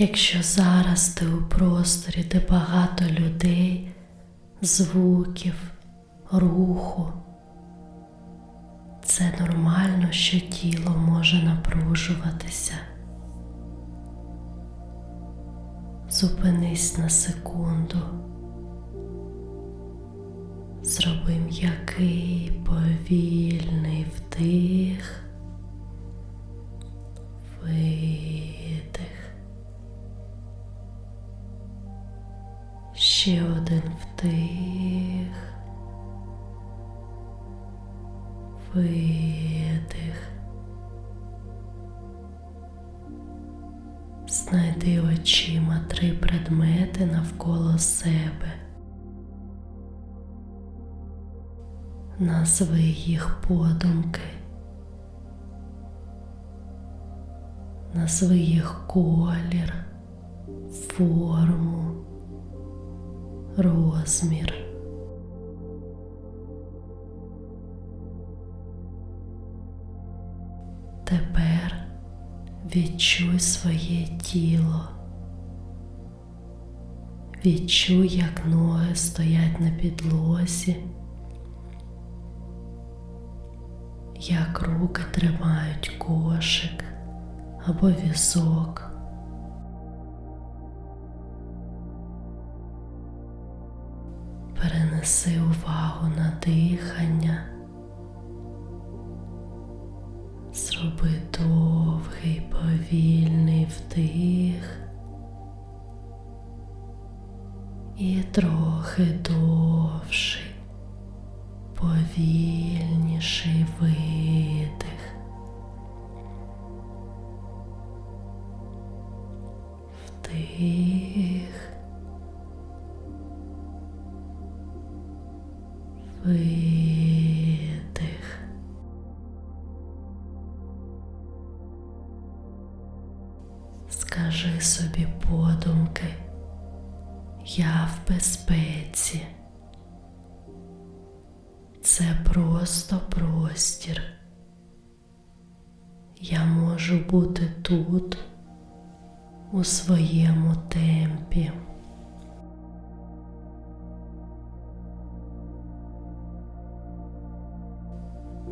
Якщо зараз ти у просторі, де багато людей, звуків, руху, це нормально, що тіло може напружуватися. Зупинись на секунду. Зроби м'який повільний вдих, Ще один вдих, видих. Знайди очима три предмети навколо себе. Назви їх подумки. Назви їх колір, форму, розмір. Тепер відчуй своє тіло. Відчуй, як ноги стоять на підлозі, як руки тримають кошик або візок. Перенеси увагу на дихання. Зроби довгий повільний вдих і трохи довший, повільніший видих. Вдих. Видих. Скажи собі подумки, я в безпеці. Це просто простір. Я можу бути тут у своєму темпі.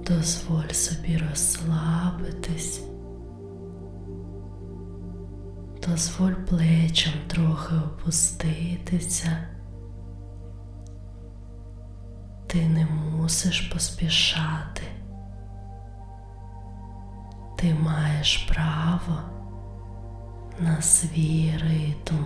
Дозволь собі розслабитись. Дозволь плечам трохи опуститися. Ти не мусиш поспішати. Ти маєш право на свій ритм.